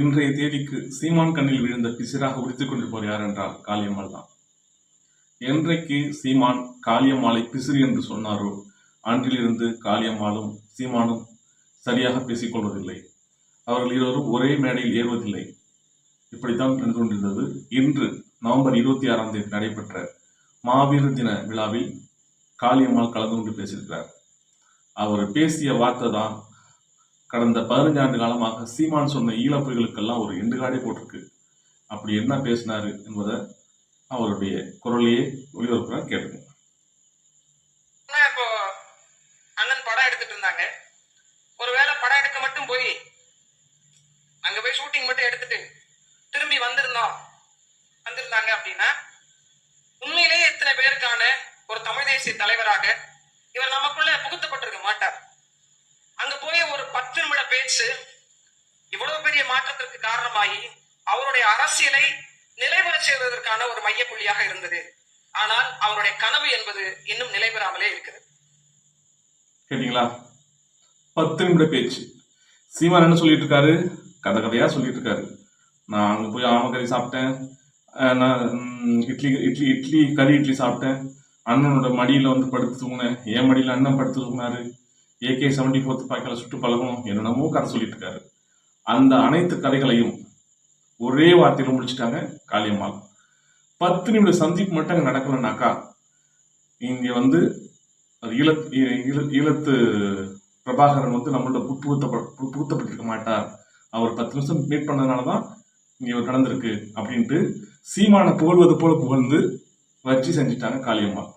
இன்றைய தேதிக்கு சீமான் கண்ணில் விழுந்த பிசிறாக உரித்துக் கொண்டிருப்பவர் யார் என்றால் காளியம்மாள் தான். என்றைக்கு சீமான் காளியம்மாளை பிசிறு என்று சொன்னாரோ அன்றிலிருந்து காளியம்மாளும் சீமானும் சரியாக பேசிக்கொள்வதில்லை அவர்கள் இருவரும் ஒரே மேடையில் ஏறுவதில்லை. இப்படித்தான் நடந்து கொண்டிருந்தது. இன்று நவம்பர் இருபத்தி ஆறாம் தேதி நடைபெற்ற மாவீர தின விழாவில் காளியம்மாள் கலந்து கொண்டு பேசியிருக்கிறார். அவர் பேசிய வார்த்தை தான் கடந்த பதினஞ்சு ஆண்டு காலமாக சீமான் சொன்ன ஈழப்புகளுக்கெல்லாம் ஒரு எண்டுகாடே போட்டிருக்கு. அப்படி என்ன பேசினாரு என்பதை அவருடைய குரலையே ஒளிபரப்புகிறார் கேட்டுங்க அண்ணன் படம் எடுத்துட்டு இருந்தாங்க. ஒருவேளை படம் எடுக்க மட்டும் போய் அங்க போய் ஷூட்டிங் மட்டும் எடுத்துட்டு திரும்பி வந்திருந்தோம் வந்திருந்தாங்க அப்படின்னா உண்மையிலேயே இத்தனை பேருக்கான ஒரு தமிழ் தேசிய தலைவராக இவர் நமக்குள்ள புகுத்தப்பட்டிருக்க மாட்டார். அங்க போய் ஒரு பத்து நிமிட இவ்வளவு பெரிய மாற்றத்திற்கு காரணமாகி அவருடைய அரசியலை நிலைபெற செய்வதற்கான ஒரு மையப்புள்ளியாக இருந்தது. ஆனால் அவருடைய கனவு என்பது இன்னும் நிலைபெறாமலே இருக்கிறது. கேட்டீங்களா? பத்து நிமிட பேச்சு. சீமான் என்ன சொல்லிட்டு இருக்காரு? கதை கதையா சொல்லிட்டு இருக்காரு. நான் அங்கே போய் ஆமக்கறி சாப்பிட்டேன். நான் இட்லி இட்லி இட்லி கறி இட்லி சாப்பிட்டேன். அண்ணனோட மடியில் வந்து படுத்து தூங்கினேன். என் மடியில் அண்ணன் படுத்து தூங்கினாரு. ஏகே செவன்டி ஃபோர்த் பாக்கில் சுட்டு பழகும் என்னென்னமோ கதை சொல்லிட்டு இருக்காரு அந்த அனைத்து கதைகளையும் ஒரே வார்த்தையில் முடிச்சுட்டாங்க காளியம்மாள். பத்து நிமிட சந்திப்பு மட்டும் அங்கே நடக்கலைனாக்கா இங்கே வந்து அது ஈழத் ஈ- ஈழத்து பிரபாகரன் வந்து நம்மள்ட்ட புகுத்தப்ப புகுத்தப்பட்டிருக்க மாட்டார். அவர் பத்து நிமிஷம் மீட் பண்ணதுனால தான் இங்கே நடந்திருக்கு அப்படின்ட்டு சீமானை புகழ்வது போல புகழ்ந்து வச்சு செஞ்சுட்டாங்க காளியம்மாள்.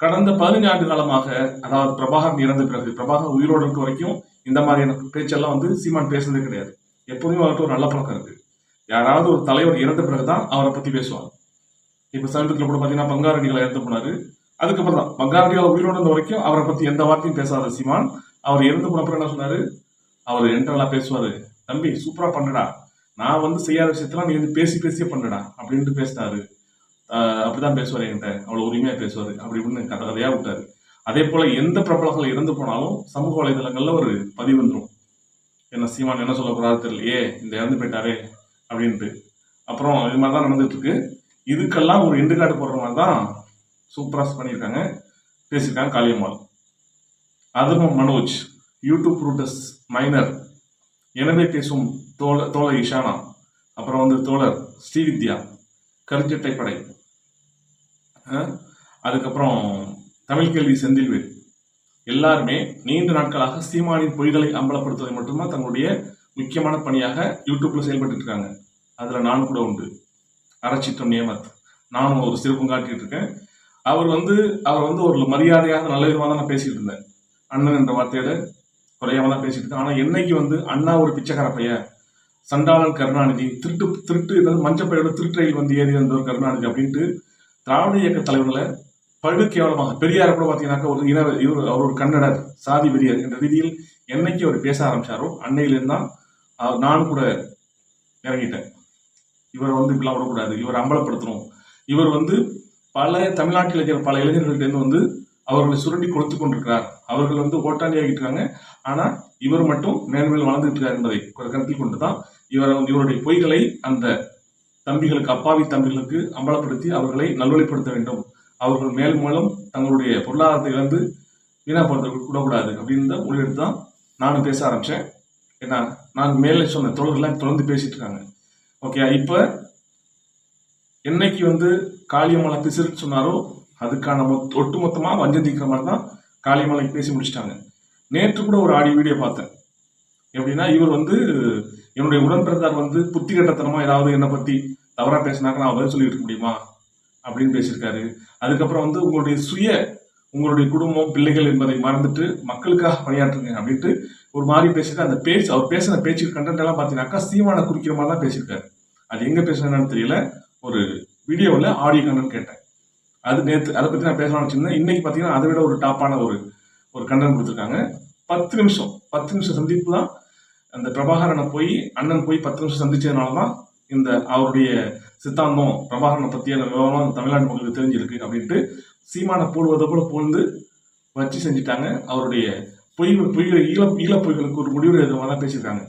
கடந்த பதினஞ்சு ஆண்டு காலமாக அதாவது பிரபாகரன் இறந்த பிறகு பிரபாகர் உயிரோடு இருக்க வரைக்கும் இந்த மாதிரியான பேச்செல்லாம் வந்து சீமான் பேசுனதே கிடையாது. எப்போதுமே அவர்கிட்ட ஒரு நல்ல பழக்கம் இருக்கு. யாராவது ஒரு தலைவர் இறந்த பிறகு தான் அவரை பத்தி பேசுவாங்க. இப்ப சமீபத்தில் கூட பாத்தீங்கன்னா பங்காரடிகளை இறந்து போனாரு. அதுக்கப்புறம் தான் பங்காரடிகளை உயிரோடு இருந்த வரைக்கும் அவரை பத்தி எந்த வார்த்தையும் பேசாத சீமான் அவர் இறந்து போன அப்புறம் என்ன சொன்னாரு? அவர் என்றெல்லாம் பேசுவாரு. தம்பி சூப்பரா பண்ணுடா. நான் வந்து செய்யாத விஷயத்தெல்லாம் நீ வந்து பேசி பேசியே பண்ணுடா அப்படின்ட்டு பேசினாரு. அப்படிதான் பேசுவார் என்கிட்ட. அவ்வளவு உரிமையா பேசுவார். அப்படி இப்படின்னு கதை கதையா விட்டார். அதே போல எந்த பிரபலங்கள் இறந்து போனாலும் சமூக வலைதளங்கள்ல ஒரு பதிவு வந்துடும் என்ன சீமான் என்ன சொல்ல தெரியலையே இந்த இறந்து போயிட்டாரே அப்படின்ட்டு. அப்புறம் இது மாதிரி தான் நடந்துட்டு இருக்கு இதுக்கெல்லாம் ஒரு எண்டு காட்டு போடுற மாதிரி தான் சூப்பராஸ் பண்ணியிருக்காங்க. பேசியிருக்காங்க காளியம்மாள். அதுவும் மனோஜ் யூடியூப் ரூட்டஸ் மைனர். எனவே பேசும் தோழ தோழர் இஷானா அப்புறம் வந்து தோழர் ஸ்ரீவித்யா கருச்சட்டை படை அதுக்கப்புறம் தமிழ் கேள்வி செந்தில்வேல். எல்லாருமே நீண்ட நாட்களாக சீமானின் பொய்களை அம்பலப்படுத்துவதை மட்டும்தான் தங்களுடைய முக்கியமான பணியாக யூடியூப்ல செயல்பட்டு இருக்காங்க அதுல நான் கூட உண்டு. அரச்சிட்டம் நியமத் நானும் ஒரு சிறப்பும் காட்டிட்டு இருக்கேன் அவர் வந்து அவர் வந்து ஒரு மரியாதையாக நல்ல விதமாக தான் நான் பேசிட்டு இருந்தேன் அண்ணன் என்ற வார்த்தையோட குறையாம தான் பேசிட்டு இருந்தேன் ஆனா என்னைக்கு வந்து அண்ணா ஒரு பிச்சைக்கார பையன் சண்டாளன் கருணாநிதி திருட்டு திருட்டு மஞ்சப்பையோட திருட்டையில் வந்து ஏறி வந்தவர் கருணாநிதி அப்படின்ட்டு திராவிட இயக்க தலைவர்களை படு கேவலமாக பெரியார் கூட பார்த்தீங்கன்னாக்கா ஒரு இன இவர் அவர் ஒரு கன்னடர் சாதி வெறியர் என்ற ரீதியில் என்னைக்கு அவர் பேச ஆரம்பிச்சாரோ அன்னையிலேருந்தான் நான் கூட இறங்கிட்டேன். இவரை வந்து இப்படிலாம் விடக்கூடாது இவரை அம்பலப்படுத்தணும். இவர் வந்து பல தமிழ்நாட்டில் இருக்கிற பல இளைஞர்கள்ட்ட வந்து அவர்களை சுரண்டி கொடுத்து கொண்டிருக்கிறார். அவர்கள் வந்து ஓட்டாண்டி ஆகிட்டு இருக்காங்க. ஆனால் இவர் மட்டும் மேன்மேல் வளர்ந்துட்டு இருக்கார் என்பதை கருத்தில் கொண்டு தான் இவர் இவருடைய பொய்களை அந்த தம்பிகளுக்கு அப்பாவி தம்பிகளுக்கு அம்பலப்படுத்தி அவர்களை நல்வழிப்படுத்த வேண்டும். அவர்கள் மேலும் மேலும் தங்களுடைய பொருளாதாரத்தை இழந்து வீணாப்படுத்த போறதை விடக்கூடாது அப்படின்னு தான் முடிவெடுத்து தான் நானும் பேச ஆரம்பித்தேன் ஏன்னா நான் மேலே சொன்ன தோழர்கள்லாம் தொடர்ந்து பேசிட்டு இருக்காங்க. ஓகே இப்போ என்னைக்கு வந்து காளியமலை பிசிறுன்னு சொன்னாரோ அதுக்கான மொத்த ஒட்டுமொத்தமாக வஞ்சந்திக்கிற மாதிரி தான் காளியமலைக்கு பேசி முடிச்சிட்டாங்க. நேற்று கூட ஒரு ஆடியோ வீடியோ பார்த்தேன். எப்படின்னா இவர் வந்து என்னுடைய உடன்பிறந்தார் வந்து புத்தி கட்டத்தனமா ஏதாவது என்னை பத்தி தவறா பேசினாக்க நான் பதில் சொல்லிட்டு இருக்க முடியுமா? அப்படின்னு பேசியிருக்காரு. அதுக்கப்புறம் வந்து உங்களுடைய சுய உங்களுடைய குடும்பம் பிள்ளைகள் என்பதை மறந்துட்டு மக்களுக்காக பணியாற்றுங்க அப்படின்ட்டு ஒரு மாதிரி பேசிட்டு அந்த பேச்சு அவர் பேசின பேச்சு கண்டென்ட் எல்லாம் பார்த்தீங்கன்னாக்கா சீமான குறிக்கிற மாதிரி தான் பேசியிருக்காரு. அது எங்க பேசுனேன்னு தெரியல. ஒரு வீடியோவில் ஆடியோ கண்டென்ட் கேட்டேன். அது நேற்று அதை பற்றி நான் பேசலாம்னு வச்சிருந்தேன். இன்னைக்கு பார்த்தீங்கன்னா அதை விட ஒரு டாப்பான ஒரு ஒரு கண்டென்ட் கொடுத்துருக்காங்க. பத்து நிமிஷம் பத்து நிமிஷம் சந்திப்பு தான் அந்த பிரபாகரனை போய் அண்ணன் போய் பத்து நிமிஷம் சந்திச்சதுனால தான் இந்த அவருடைய சித்தாந்தம் பிரபாகரனை பற்றியான விவரம் அந்த தமிழ்நாட்டு மக்களுக்கு தெரிஞ்சிருக்கு அப்படின்ட்டு சீமானை போடுவதை போல புகழ்ந்து வச்சு செஞ்சுட்டாங்க. அவருடைய பொய் பொய் ஈழ ஈழ பொய்களுக்கு ஒரு முடிவு விதமாக தான் பேசியிருக்காங்க.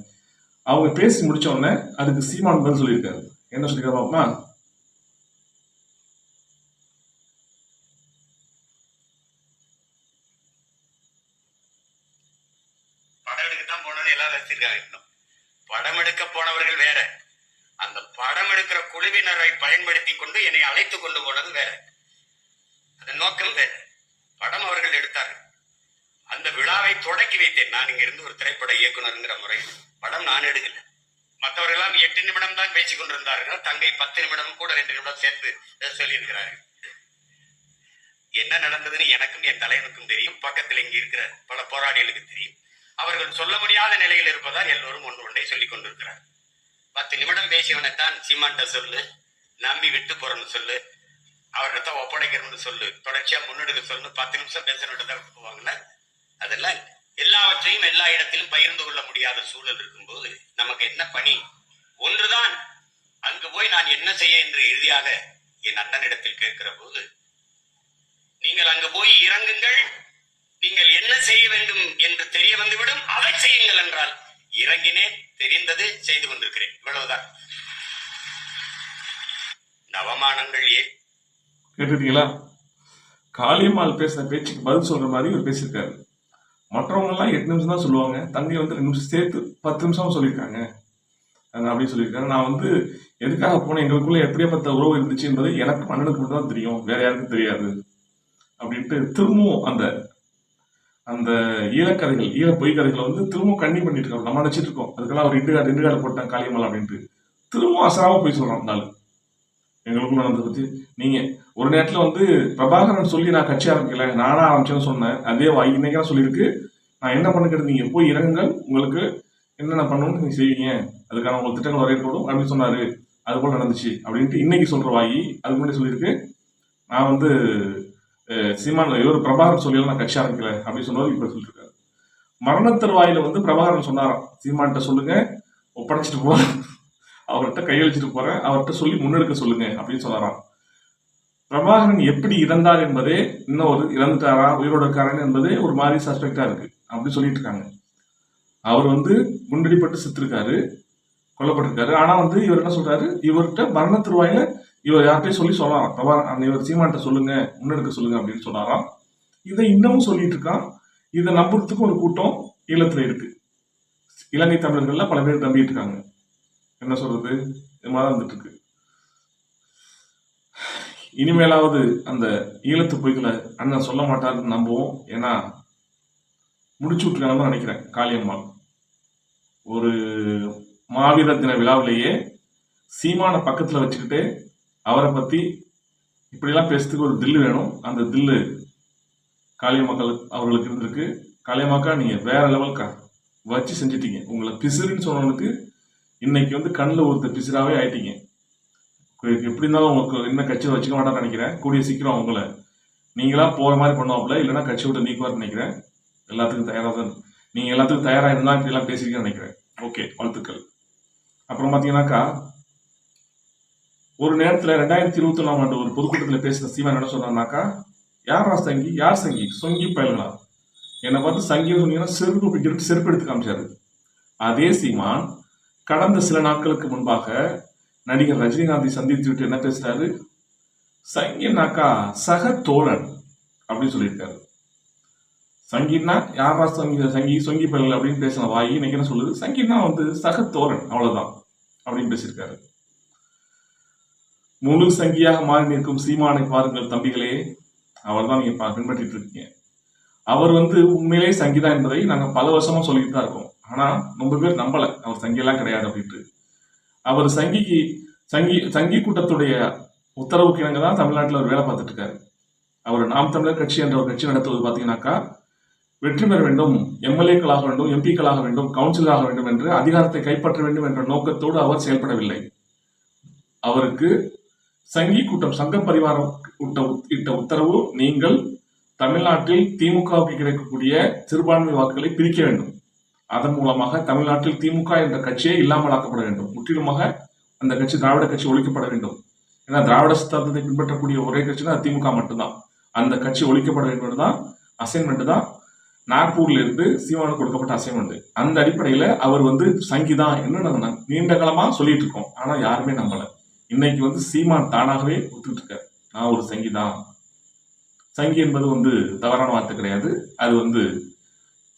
அவங்க பேசி முடிச்ச உடனே அதுக்கு சீமான் பதில் சொல்லியிருக்காரு. என்ன சொல்லியிருக்காரு பாப்பா படம் எடுக்க தான் போனோம்னு எல்லாம் ரசிச்சிருக்காங்க இன்னும் படம் எடுக்க போனவர்கள் வேற. அந்த படம் எடுக்கிற குழுவினரை பயன்படுத்தி கொண்டு என்னை அழைத்து கொண்டு போனது வேற. அதன் நோக்கம் வேற. படம் அவர்கள் எடுத்தார்கள். அந்த விழாவை தொடக்கி வைத்தேன். நான் இங்க இருந்து ஒரு திரைப்பட இயக்குனருங்கிற முறையில். படம் நான் எடுக்கல. மற்றவர்களெல்லாம் எட்டு நிமிடம் தான் பேசிக் கொண்டிருந்தார்கள். தங்கை பத்து நிமிடம் கூட ரெண்டு நிமிடம் சேர்த்து சொல்லியிருக்கிறார்கள். என்ன நடந்ததுன்னு எனக்கும் என் தலைவனுக்கும் தெரியும். பக்கத்தில் இங்க இருக்கிற பல போராளிகளுக்கு தெரியும். அவர்கள் சொல்ல முடியாத நிலையில் இருப்பதால் எல்லோரும் ஒன்று ஒன்றை சொல்லிக் கொண்டிருக்கிறார். பத்து நிமிடம் பேசியவனைத்தான் சீமான்ட்ட சொல்லு நம்பி விட்டு போறேன்னு சொல்லு அவர்கிட்ட ஒப்படைக்கிறோம்னு சொல்லு தொடர்ச்சியா முன்னெடுக்க சொல்லு பத்து நிமிஷம் பேசணுட்டு தான் போவாங்கல்ல அதெல்லாம் எல்லாவற்றையும் எல்லா இடத்திலும் பகிர்ந்து கொள்ள முடியாத சூழல் இருக்கும்போது நமக்கு என்ன பணி? ஒன்றுதான். அங்கு போய் நான் என்ன செய்ய என்று இறுதியாக என் அண்ணனிடத்தில் கேட்கிற போது நீங்கள் அங்கு போய் இறங்குங்கள். நீங்கள் என்ன செய்ய வேண்டும் என்று தெரிய வந்துவிடும் அதை செய்யுங்கள் என்றால் இறங்கினேன் தெரிந்தது செய்து கொண்டிருக்கிறேன். இவ்வளவுதான். நவமானங்கள் ஏன்? கேட்டுட்டீங்களா? காளியம்மாள் பேசின பேச்சுக்கு பதில் சொல்ற மாதிரி இவர் பேசியிருக்காரு. மற்றவங்க எல்லாம் எட்டு நிமிஷம் தான் சொல்லுவாங்க. தங்கை வந்து ரெண்டு நிமிஷம் சேர்த்து பத்து நிமிஷம் சொல்லியிருக்காங்க. அப்படின்னு அப்படி சொல்லியிருக்காங்க நான் வந்து எதுக்காக போனேன்? எங்களுக்குள்ள எப்படியாப்பட்ட உறவு இருந்துச்சு என்பது எனக்கு மன்னனுக்கு மட்டும் தான் தெரியும். வேற யாருக்கும் தெரியாது. அப்படின்ட்டு திரும்பவும் அந்த அந்த ஈழக்கதைகள் ஈழ பொய்கதைகளை வந்து திரும்பவும் கண்ணி பண்ணிட்டு இருக்கோம். நம்ம நினைச்சிட்டு இருக்கோம். அதுக்கெல்லாம் ஒரு ரெண்டு இண்டுகாடு ரெண்டு காளியம்மல் அப்படின்ட்டு. திரும்பவும் அசராம போய் சொல்றோம் நாள் எங்களுக்கும் நடந்தது பத்தி. நீங்க ஒரு நேரத்துல வந்து பிரபாகரன் சொல்லி நான் கட்சி ஆரம்பிக்கல. நானா ஆரம்பிச்சேன்னு சொன்னேன். அதே வாய் இன்னைக்கு சொல்லியிருக்கு. நான் என்ன பண்ணுறது நீங்க போய் இறங்குங்கள். உங்களுக்கு என்னென்ன பண்ணணும்னு நீங்க செய்வீங்க. அதுக்கான உங்களுக்கு திட்டங்கள் வரையப்படும் அப்படின்னு சொன்னாரு. அது போல நடந்துச்சு. அப்படின்ட்டு இன்னைக்கு சொல்ற வாயி அதுக்கு முன்னாடி சொல்லியிருக்கு. நான் வந்து சீமான் இவர் பிரபாகரன் சொல்லி நான் கட்சி ஆரம்பிக்கல அப்படின்னு சொன்னவர் இப்ப சொல்லியிருக்காரு மரணத்தர் வாயில வந்து பிரபாகரன் சொன்னாராம் சீமான்கிட்ட சொல்லுங்க ஒப்படைச்சிட்டு போறேன் அவர்கிட்ட கையளிச்சிட்டு போறேன் அவர்கிட்ட சொல்லி முன்னெடுக்க சொல்லுங்க அப்படின்னு சொன்னாராம். பிரபாகரன் எப்படி இறந்தார் என்பதே இன்னும் ஒரு இறந்துட்டாரா உயிரோட இருக்காரன் என்பதே ஒரு மாதிரி சஸ்பெக்டா இருக்கு அப்படி சொல்லிட்டு இருக்காங்க. அவர் வந்து குண்டடிப்பட்டு செத்துருக்காரு கொல்லப்பட்டிருக்காரு. ஆனா வந்து இவர் என்ன சொல்றாரு இவர்கிட்ட மரண திருவாயில இவர் யார்கிட்டயும் சொல்லி சொன்னாராம் பிரபாகரன் இவர் சீமான்ட்ட சொல்லுங்க முன்னெடுக்க சொல்லுங்க அப்படின்னு சொன்னாராம். இதை இன்னமும் சொல்லிட்டு இருக்கான். இதை நம்புறதுக்கு ஒரு கூட்டம் ஈழத்துல இருக்கு. இலங்கை தமிழர்கள்ல பல பேர் நம்பிட்டு இருக்காங்க. என்ன சொல்றது? இது மாதிரி வந்துட்டு இருக்கு. இனிமேலாவது அந்த ஈழத்து பொய்களை அண்ணன் சொல்ல மாட்டாருன்னு நம்புவோம். ஏன்னா முடிச்சு விட்டுருக்காங்கன்னு நினைக்கிறேன் காளியம்மாள். ஒரு மாவீர தின விழாவிலேயே சீமான பக்கத்துல வச்சுக்கிட்டு அவரை பற்றி இப்படிலாம் பேசுறதுக்கு ஒரு தில்லு வேணும். அந்த தில்லு காளியம்மாக்கள் அவர்களுக்கு இருந்திருக்கு. காளியம்மாக்கா நீங்கள் வேற லெவல்க்கா வச்சு செஞ்சிட்டீங்க. உங்களை பிசுறுன்னு சொன்னவனுக்கு இன்னைக்கு வந்து கண்ணில் ஒருத்த பிசுறாவே ஆயிட்டீங்க. எப்படி இருந்தாலும் உங்களுக்கு என்ன கட்சியில் வச்சுக்க மாட்டான்னு நினைக்கிறேன். கூடிய சீக்கிரம் உங்களை நீங்களா போகிற மாதிரி பண்ணுவாப்புல. இல்லைன்னா கட்சி விட்டு நீக்குவார்னு நினைக்கிறேன். எல்லாத்துக்கும் தயாராக தான் நீங்கள் எல்லாத்துக்கும் தயாராக இருந்தால் இப்படிலாம் எல்லாம் நினைக்கிறேன். ஓகே வாழ்த்துக்கள். அப்புறம் பார்த்தீங்கன்னாக்கா ஒரு நேரத்துல ரெண்டாயிரத்தி இருபத்தி ஒன்றாம் ஆண்டு ஒரு பொதுக்கூட்டத்தில் பேசின சீமான் என்ன சொன்னாக்கா யாரா சங்கி? யார் சங்கி? சொங்கி பயலுங்களா என்னை பார்த்து சங்கின்னு சொன்னீங்கன்னா செருப்பு பிடிக்கிறது செருப்பு எடுத்து காமிச்சாரு. அதே சீமான் கடந்த சில நாட்களுக்கு முன்பாக நடிகர் ரஜினிகாந்தை சந்தித்து விட்டு என்ன பேசுறாரு? சங்கினாக்கா சக தோழன் அப்படின்னு சொல்லியிருக்காரு. சங்கின்னா யாரா சங்கி? சங்கி சொங்கி பல்லல் அப்படின்னு பேசின வாயி இன்னைக்கு என்ன சொல்லுது? சங்கின்னா வந்து சக தோழன் அவ்வளவுதான் அப்படின்னு பேசியிருக்காரு. முழு சங்கியாக மாறி நிற்கும் சீமானை பாருங்கள் தம்பிகளே. அவர் தான் நீங்க பின்பற்றிட்டு இருக்கீங்க அவர் வந்து உண்மையிலே சங்கிதா என்பதை நாங்க பல வருஷமா சொல்லிட்டு தான் இருக்கோம். ஆனா ரொம்ப பேர் நம்பல. அவர் சங்கியெல்லாம் கிடையாது அப்படின்ட்டு. அவர் சங்கிக்கு சங்கி சங்கி கூட்டத்துடைய உத்தரவுக்கு இணங்க தான் தமிழ்நாட்டில் அவர் வேலை பார்த்துட்டு இருக்காரு அவர் நாம் தமிழர் கட்சி என்ற ஒரு கட்சி நடத்துவது பார்த்தீங்கன்னாக்கா வெற்றி பெற வேண்டும் எம்எல்ஏக்களாக வேண்டும் எம்பிக்களாக வேண்டும் கவுன்சிலராக வேண்டும் என்று அதிகாரத்தை கைப்பற்ற வேண்டும் என்ற நோக்கத்தோடு அவர் செயல்படவில்லை. அவருக்கு சங்கி கூட்டம் சங்க பரிவாரம் இட்ட இட்ட உத்தரவு நீங்கள் தமிழ்நாட்டில் திமுகவுக்கு கிடைக்கக்கூடிய சிறுபான்மை வாக்குகளை பிரிக்க வேண்டும். அதன் மூலமாக தமிழ்நாட்டில் திமுக என்ற கட்சியே இல்லாமலாக்கப்பட வேண்டும். முற்றிலுமாக அந்த கட்சி திராவிட கட்சி ஒழிக்கப்பட வேண்டும். ஏன்னா திராவிட சித்தாந்தத்தை பின்பற்றக்கூடிய ஒரே கட்சினா திமுக மட்டும்தான். அந்த கட்சி ஒழிக்கப்பட வேண்டும் தான் அசைன்மெண்ட் தான். நாக்பூர்ல இருந்து சீமானுக்கு கொடுக்கப்பட்ட அசைன்மெண்ட். அந்த அடிப்படையில அவர் வந்து சங்கிதான். என்ன நீண்ட காலமா சொல்லிட்டு இருக்கோம். ஆனா யாருமே நம்பலை. இன்னைக்கு வந்து சீமான் தானாகவே ஒத்துக்கிட்டு இருக்காரு நான் ஒரு சங்கிதான். சங்கி என்பது வந்து தவறான வார்த்தை கிடையாது. அது வந்து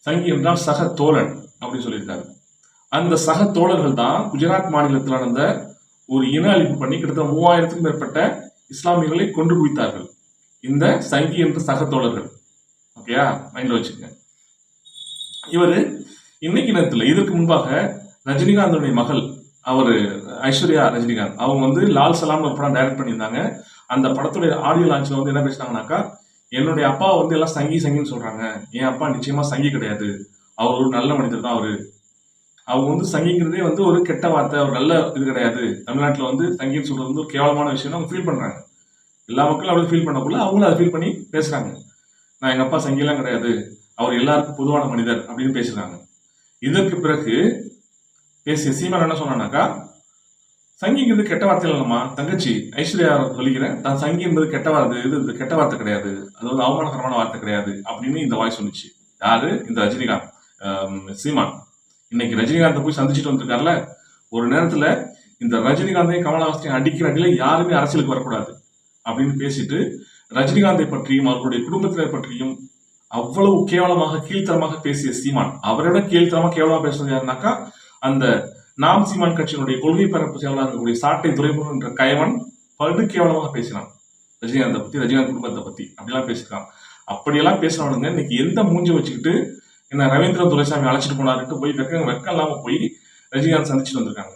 சங்கி என்றால் சக தோழன் அப்படின்னு சொல்லியிருக்காரு. அந்த சக தோழர்கள் தான் குஜராத் மாநிலத்தில் நடந்த ஒரு இன அழிப்பு பண்ணி கிட்டத்தட்ட மூவாயிரத்துக்கும் மேற்பட்ட இஸ்லாமியர்களை கொண்டு குவித்தார்கள். இந்த சங்கி என்ற சக தோழர்கள். ஓகேயா மைண்ட்ல வச்சுக்கங்க. இவர் இன்னைக்கு நேரத்தில் இதற்கு முன்பாக ரஜினிகாந்தனுடைய மகள் அவர் ஐஸ்வர்யா ரஜினிகாந்த். அவங்க வந்து லால் சலாம் ஒரு படம் டைரக்ட் பண்ணியிருந்தாங்க. அந்த படத்துடைய ஆடியோ லான்ச்ல வந்து என்ன பேசினாங்கனாக்கா என்னுடைய அப்பா வந்து எல்லாம் சங்கி சங்கின்னு சொல்றாங்க. என் அப்பா நிச்சயமா சங்கி கிடையாது. அவர் ஒரு நல்ல மனிதர் தான் அவரு. அவங்க வந்து சங்கிங்கிறதே வந்து ஒரு கெட்ட வார்த்தை ஒரு நல்ல இது கிடையாது. தமிழ்நாட்டில் வந்து சங்கின்னு சொல்றது வந்து ஒரு கேவலமான விஷயம் அவங்க ஃபீல் பண்றாங்க. எல்லா மக்களும் அப்படி ஃபீல் பண்ணக்குள்ள அவங்களும் அதை ஃபீல் பண்ணி பேசுறாங்க. நான் எங்க அப்பா சங்கிலாம் கிடையாது. அவர் எல்லாருக்கும் பொதுவான மனிதர் அப்படின்னு பேசுறாங்க இதற்கு பிறகு பேசிய சீமான் என்ன சொன்னானாக்கா சங்கிங்கிறது கெட்ட வார்த்தை இல்லைம்மா. தங்கச்சி ஐஸ்வர்யா சொல்லிக்கிறேன். தான் சங்கி என்பது கெட்ட வார்த்தை இது இது கெட்ட வார்த்தை கிடையாது. அது வந்து அவமானகரமான வார்த்தை கிடையாது அப்படின்னு இந்த வாய் சொன்னுச்சு. யாரு? இந்த ரஜினிகாந்த். சீமான். இன்னைக்கு ரஜினிகாந்தை போய் சந்திச்சுட்டு வந்திருக்காருல ஒரு நேரத்துல இந்த ரஜினிகாந்தையும் கமலஹாசனையும் அடிக்கிற அடியில யாருமே அரசியலுக்கு வரக்கூடாது அப்படின்னு பேசிட்டு ரஜினிகாந்தை பற்றியும் அவர்களுடைய குடும்பத்தினர் பற்றியும் அவ்வளவு கேவலமாக கீழ்த்தரமாக பேசிய சீமான். அவரோட கீழ்த்தரமா கேவலமா பேசுறது யாருனாக்கா அந்த நாம் சீமான் கட்சியினுடைய கொள்கை பரப்பு செயலாளர் இருக்கக்கூடிய சாட்டை துறைமுகம் என்ற கயவன் படு கேவலமாக பேசினான். ரஜினிகாந்தை பத்தி ரஜினிகாந்த் குடும்பத்தை பத்தி அப்படிலாம் பேசியிருக்கான். அப்படியெல்லாம் பேசினவனுங்க இன்னைக்கு எந்த மூஞ்சி வச்சுக்கிட்டு என்ன ரவீந்திர துரைசாமி அழைச்சிட்டு போனாருட்டு போய் வெக்க வெக்கம் இல்லாம போய் ரஜினிகாந்த் சந்திச்சுட்டு வந்திருக்காங்க.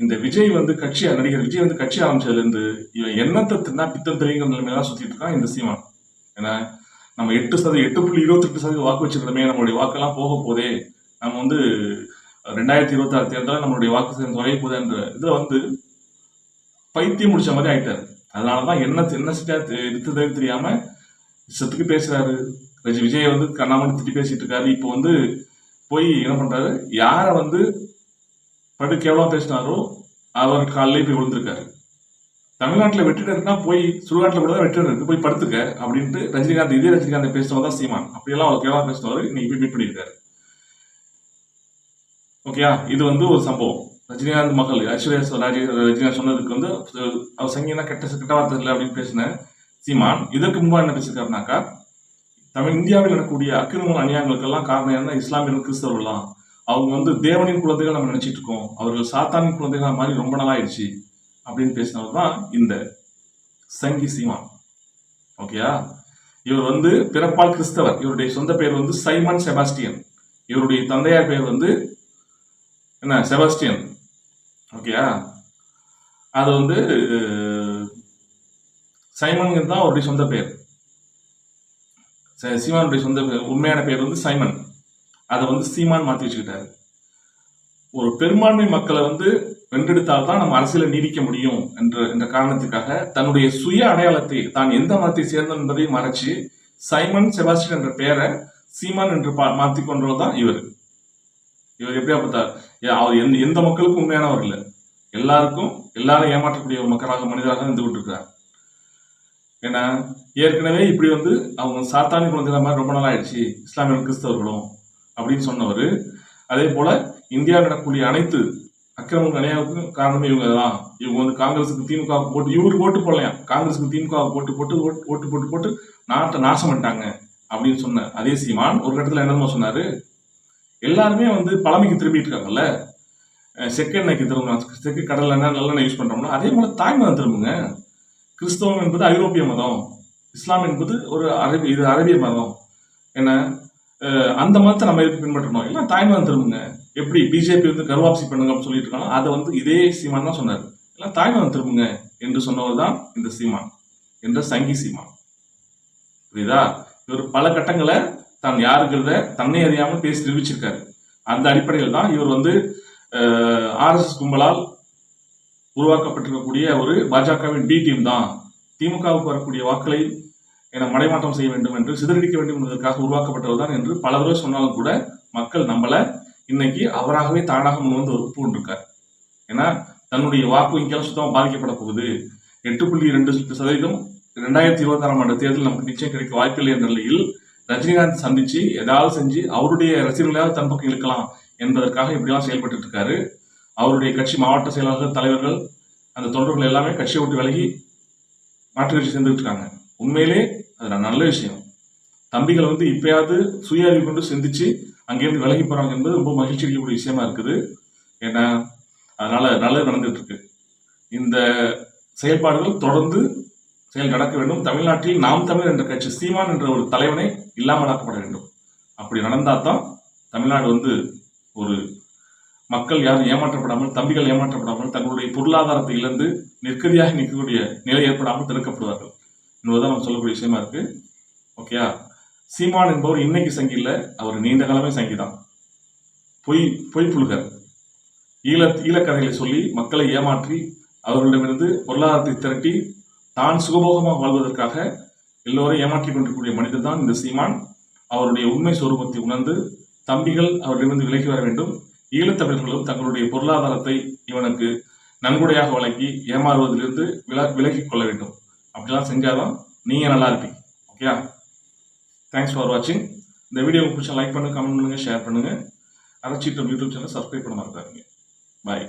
இந்த விஜய் வந்து கட்சி நடிகர் விஜய் வந்து கட்சி ஆரம்பிச்சதுல இருந்து இவன் என்னத்தை தின்னா பித்தம் தெரியுங்கிற நிலைமையில தான் சுத்திட்டு இருக்கான் இந்த சீமான். ஏன்னா நம்ம எட்டு சதவீதம் எட்டு புள்ளி இருபத்தெட்டு சதவீதம் வாக்கு வச்சிருந்தோமே நம்மளுடைய வாக்கெல்லாம் போக போதே நம்ம வந்து ரெண்டாயிரத்தி இருபத்தி ஆறு தேர்தலில் நம்மளுடைய வாக்கு சதவீதம் போது என்ற இதுல வந்து பைத்தியம் முடிச்ச மாதிரி ஆயிட்டாரு. அதனாலதான் என்ன என்ன சிட்டா எடுத்ததே தெரியாம இஷ்டத்துக்கு பேசுறாரு. ரஜி விஜய் வந்து கண்ணாமணி திட்டி பேசிட்டு இருக்காரு. இப்போ வந்து போய் என்ன பண்றாரு? யாரை வந்து படு கேவலமா பேசினாரோ அவர் காலையிலே போய் விழுந்திருக்காரு. தமிழ்நாட்டில் வெற்றிடம் போய் சுடுகாட்டில் கூட தான் இருக்கு. போய் படுத்துக்க அப்படின்ட்டு ரஜினிகாந்த் இதே ரஜினிகாந்த் பேசுறவங்க தான் சீமான். அப்படியெல்லாம் அவர் கேவலமா பேசினவர் இன்னைக்கு போய் மீட் பண்ணியிருக்காரு. ஓகேயா ah, இது வந்து ஒரு சம்பவம். ரஜினிகாந்த் மகள் ஐஸ்வர்யா ராஜி ரஜினிகாந்த் சொன்னதுக்கு வந்து அவர் சங்கினா கெட்ட கெட்ட வார்த்தை இல்லை அப்படின்னு பேசின சீமான் இதற்கு முன்பாக என்ன பேசியிருக்காருனாக்கா தமிழ் இந்தியாவில் நடக்கக்கூடிய அக்கிரம அநியாயங்களுக்கெல்லாம் காரணம் என்ன இஸ்லாமியர்கள் கிறிஸ்தவர்கள்லாம். அவங்க வந்து தேவனின் குழந்தைகள் நம்ம நினைச்சிட்டு இருக்கோம். அவர்கள் சாத்தானின் குழந்தைகள் மாதிரி ரொம்ப நாளாயிடுச்சு அப்படின்னு பேசினவர் தான் இந்த சங்கி சீமான். ஓகேயா ah, இவர் வந்து பிறப்பால் கிறிஸ்தவர். இவருடைய சொந்த பேர் வந்து சைமன் செபாஸ்டியன். இவருடைய தந்தையார் பேர் வந்து என்ன செபஸ்டியன்? ஓகேயா அது வந்து சைமன் தான் அவருடைய சொந்த பெயர் சீமானுடைய சொந்த பெயர், உண்மையான பேர் வந்து சைமன். அதை வந்து சீமான் மாற்றி வச்சுக்கிட்டாரு. ஒரு பெரும்பான்மை மக்களை வந்து வென்றெடுத்தால் தான் நம்ம அரசியல நீடிக்க முடியும் என்ற என்ற காரணத்துக்காக தன்னுடைய சுய அடையாளத்தை தான் எந்த மதத்தை சேர்ந்த என்பதை மறைச்சு சைமன் செபாஸ்டியன் என்ற பெயரை சீமான் என்று பா- கொண்டவர் தான் இவர். இவர் எப்படியா பார்த்தார்? அவர் எந்த எந்த மக்களுக்கும் உண்மையானவர் இல்லை. எல்லாருக்கும் எல்லாரும் ஏமாற்றக்கூடிய ஒரு மக்களாக மனிதராக இருந்து கொண்டிருக்கிறார். ஏன்னா ஏற்கனவே இப்படி வந்து அவங்க சாத்தானி குழந்தைகள் மாதிரி ரொம்ப நாள் ஆயிடுச்சு இஸ்லாமியர்கள் கிறிஸ்தவர்களும் அப்படின்னு சொன்னவர். அதே போல இந்தியாவில் நடக்கக்கூடிய அனைத்து அக்கிரமம் அநியாயத்துக்கும் காரணமே இவங்க தான். இவங்க வந்து காங்கிரஸுக்கு திமுக போட்டு இவருக்கு ஓட்டு போடலையா? காங்கிரஸுக்கு திமுக போட்டு போட்டு ஓட்டு ஓட்டு போட்டு போட்டு நாட்டை நாசம் பண்ணிட்டாங்க அப்படின்னு சொன்ன அதே சீமான் ஒரு கட்டத்தில் என்னமோ சொன்னாரு? எல்லாருமே வந்து பழமைக்கு திரும்பிட்டு இருக்காங்கல்ல? செக்கு செக்கெண்ணெய்க்கு திரும்பணும் செக்கு கடல் எண்ணெய் நல்லெண்ணெய் யூஸ் பண்றோம்னா அதே போல தாய்மதம் திரும்புங்க. கிறிஸ்தவம் என்பது ஐரோப்பிய மதம். இஸ்லாம் என்பது ஒரு அரபி இது அரபிய மதம். என்ன? அந்த மதத்தை நம்ம எதுக்கு பின்பற்றணும்? எல்லாம் தாய்மதம் திரும்புங்க. எப்படி பிஜேபி வந்து கருவாப்சி பண்ணுங்க அப்படின்னு சொல்லிட்டு இருக்காங்க அதை வந்து இதே சீமான் தான் சொன்னார். எல்லாம் தாய்மதம் திரும்புங்க என்று சொன்னவர் தான் இந்த சீமான் என்ற சங்கி சீமான். புரியுதா? இவர் பல கட்டங்களை தான் யாருங்கிறத தன்னை அறியாமல் பேசி நிரூபிச்சிருக்காரு. அந்த அடிப்படையில் தான் இவர் வந்து ஆர்எஸ்எஸ் கும்பலால் உருவாக்கப்பட்டிருக்கக்கூடிய ஒரு பாஜகவின் பி டீம் தான். திமுகவுக்கு வரக்கூடிய வாக்களை என மடைமாற்றம் செய்ய வேண்டும் என்று சிதறடிக்க வேண்டும் என்பதற்காக உருவாக்கப்பட்டவர் தான் என்று பல தடவை சொன்னாலும் கூட மக்கள் நம்மள இன்னைக்கு அவராகவே தானாக முன் வந்து ஒப்பு கொண்டிருக்கார் ஏன்னா தன்னுடைய வாக்கு வங்கியால் சுத்தமாக பாதிக்கப்பட போகுது. எட்டு புள்ளி ரெண்டு சதவீதம் ரெண்டாயிரத்தி இருபத்தாறாம் ஆண்டு தேர்தல் நமக்கு நிச்சயம் கிடைக்க வாய்ப்பில்லை என்ற நிலையில் ரஜினிகாந்த் சந்திச்சு ஏதாவது செஞ்சு அவருடைய ரசிகர்களாவது தன் பக்கம் இழுக்கலாம் என்பதற்காக இப்படிலாம் செயல்பட்டு இருக்காரு. அவருடைய கட்சி மாவட்ட செயலாளர்கள் தலைவர்கள் அந்த தொண்டர்கள் எல்லாமே கட்சியை விட்டு விலகி மாற்று கட்சி சேர்ந்துட்டு இருக்காங்க. உண்மையிலே அது நல்ல விஷயம். தம்பிகள் வந்து இப்பயாவது சுய அறிவு கொண்டு சிந்திச்சு அங்கேருந்து விலகி போறாங்க என்பது ரொம்ப மகிழ்ச்சி அளிக்கக்கூடிய விஷயமா இருக்குது. ஏன்னா அதனால நல்லது நடந்துட்டு இருக்கு. இந்த செயல்பாடுகள் தொடர்ந்து செயல் நடக்க வேண்டும். தமிழ்நாட்டில் நாம் தமிழ் என்ற கட்சி சீமான் என்ற ஒரு தலைவனை இல்லாமலாக்கப்பட வேண்டும். அப்படி நடந்தால் தான் தமிழ்நாடு வந்து ஒரு மக்கள் யாரும் ஏமாற்றப்படாமல் தம்பிகள் ஏமாற்றப்படாமல் தங்களுடைய பொருளாதாரத்தை இழந்து நிற்கதியாக நிற்கக்கூடிய நிலை ஏற்படாமல் தடுக்கப்படுவார்கள். என்பதுதான் நம்ம சொல்லக்கூடிய விஷயமா இருக்கு. ஓகேயா சீமான் என்பவர் இன்னைக்கு சங்கி இல்லை அவர் நீண்ட காலமே சங்கி தான். பொய் பொய் புழுகர். ஈழ ஈழக்கதைகளை சொல்லி மக்களை ஏமாற்றி அவர்களிடமிருந்து பொருளாதாரத்தை திரட்டி தான் சுகபோகமாக வாழ்வதற்காக எல்லோரையும் ஏமாற்றிக் கொண்டிருக்கக்கூடிய மனிதர் தான் இந்த சீமான். அவருடைய உண்மை சுரூபத்தை உணர்ந்து தம்பிகள் அவரிடமிருந்து விலகி வர வேண்டும். ஈழத்தமிழர்களும் தங்களுடைய பொருளாதாரத்தை இவனுக்கு நன்கொடையாக வழங்கி ஏமாறுவதிலிருந்து வில விலகிக் கொள்ள வேண்டும். அப்படிலாம் செஞ்சாதான் நீங்கள் நல்லா இருப்பீங்க. ஓகேயா? தேங்க்ஸ் ஃபார் வாட்சிங் இந்த வீடியோ பிடிச்சா லைக் பண்ணுங்கள் கமெண்ட் பண்ணுங்கள் ஷேர் பண்ணுங்கள் அரச்சிட்டம் யூடியூப் சேனல் சப்ஸ்கிரைப் பண்ண மறக்காதீங்க. பாய்